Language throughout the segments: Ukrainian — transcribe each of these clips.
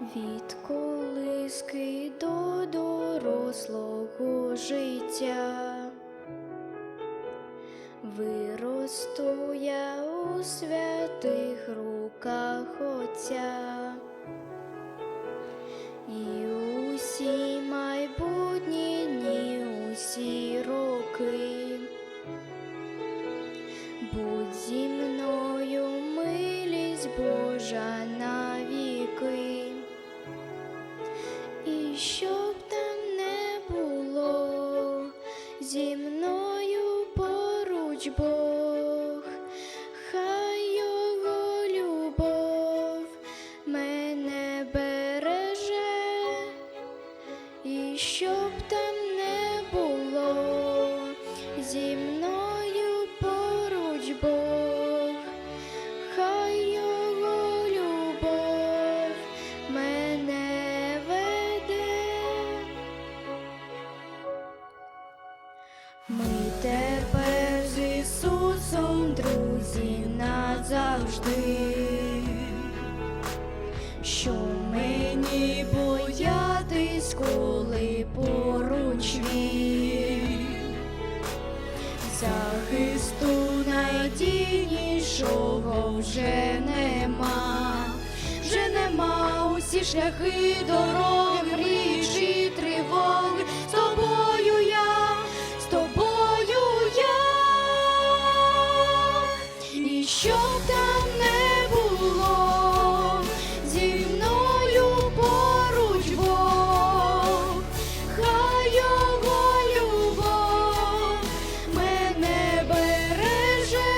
Від колиски до дорослого життя виросту я у святих руках Отця. І усі майбутні дні, усі роки. Будь зі мною милість Божа навіки. Зі мною поруч Бог, тепер з Ісусом, друзі, назавжди. Що мені боятись, коли поруч він? Захисту надійнішого вже нема, вже нема усі шляхи, дороги, і щоб там не було, зі мною поруч Бог, хай його любов мене береже,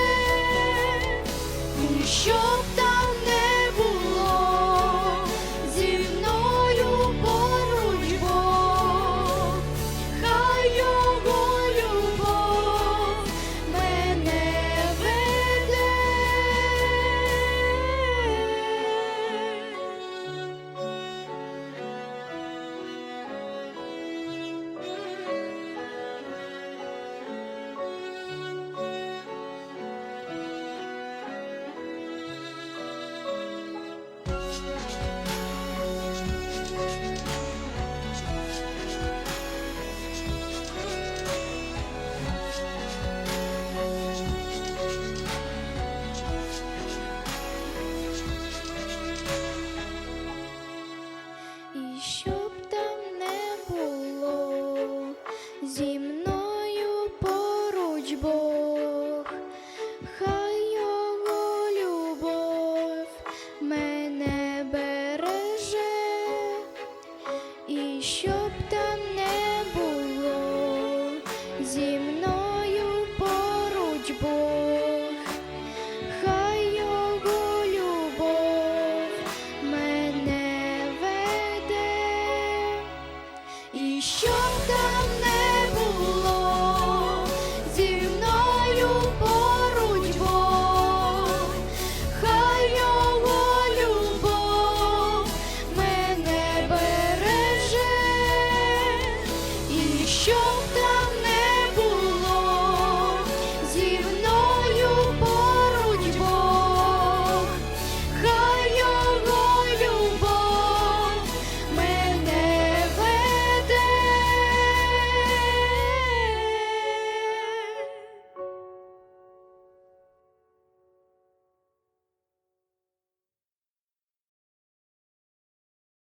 і щоб там щоб там не було, зі мною поруч Бог, хай його любов мене береже, і щоб там не було, зі мною.